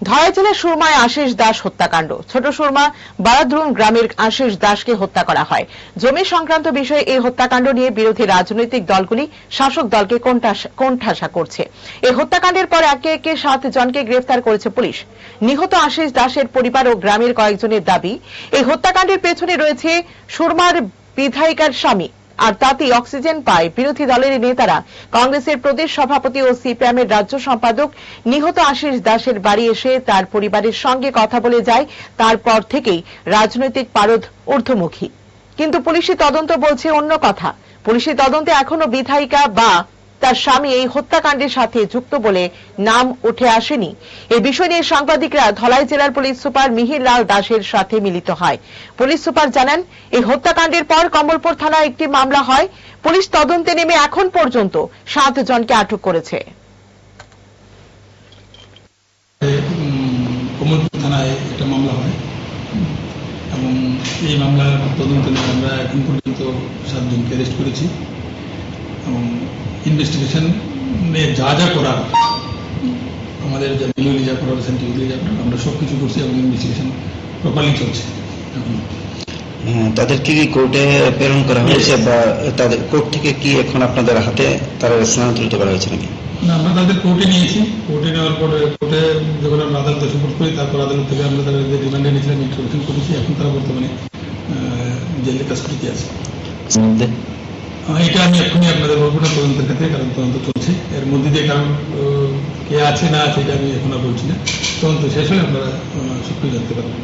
ধলাই সুরমায় আশিস দাস হত্যাকাণ্ড। ছোট সুরমা বারাদ্রুম গ্রামের আশিস দাসকে হত্যা করা হয়। জমি সংক্রান্ত বিষয়ে এই হত্যাকাণ্ড নিয়ে বিরোধী রাজনৈতিক দলগুলি শাসক দলকে কোণঠাসা করছে। এই হত্যাকাণ্ডের পর একে একে সাত জনকে গ্রেফতার করেছে পুলিশ। নিহত আশিস দাসের পরিবার ও গ্রামের কয়েকজনের দাবি, এই হত্যাকাণ্ডের পেছনে রয়েছে সুরমার বিধায়িকার স্বামী। আর তাতেই অক্সিজেন পায়। বিরোধী দলের নেতারা কংগ্রেসের প্রদেশ সভাপতি ও সিপিএমের রাজ্য সম্পাদক নিহত আশিস দাসের বাড়ি এসে তার পরিবারের সঙ্গে কথা বলে যায়। তারপর থেকেই রাজনৈতিক পারদ ঊর্ধ্বমুখী। কিন্তু পুলিশি তদন্ত বলছে অন্য কথা। পুলিশি তদন্তে এখনও বিধায়িকা বা তার স্বামী এই হত্যাকাণ্ডের সাথে যুক্ত বলে নাম উঠে আসেনি। এ বিষয় নিয়ে সাংবাদিকরা ধলাই জেলার পুলিশ সুপার মিহির লাল দাসের সাথে মিলিত হয়। পুলিশ সুপার জানান, এই হত্যাকাণ্ডের পর কমলপুর থানায় একটি মামলা হয়। পুলিশ তদন্তে নেমে এখন পর্যন্ত সাত জনকে আটক করেছে। এবং এই মামলার তদন্ত আমরা এখন পর্যন্ত সাতজনকে অ্যারেস্ট করেছি। এবং ইনভেস্টিগেশন যা যা করার আমাদের যা লিগালি যা করার সেন্টি সাইন্টিফিকলি যা করার আমরা সব কিছু করছি এবং ইনভেস্টিগেশন প্রপারলি চলছে এখন। তাদেরকে কি কোর্টে প্রেরণ করা হয়েছে বা তাদের কোর্ট থেকে কি এখন আপনাদের হাতে তারা স্থানান্তরিত করা হয়েছে নাকি? না আমরা তাদের কোর্টে নিয়েছি। কোর্টে নেওয়ার পরে কোর্টে যখন আমরা আদালতে সুপোর্ট করি তারপর আদালত থেকে আমরা তাদের যে রিমান্ডে নিয়েছিলাম ইন্টারভিউশন করেছি এখন তারা বর্তমানে জেলে কাস্টডিতে আছে। মধ্যে আহ, এটা আমি এখনই আপনাদের বলব তদন্তের ক্ষেত্রে, কারণ তদন্ত চলছে। এর মধ্যে দিয়ে কারণ কে আছে না আছে এটা আমি এখন বলছি না। তদন্ত শেষ হলে আপনারা সত্যি জানতে পারবেন।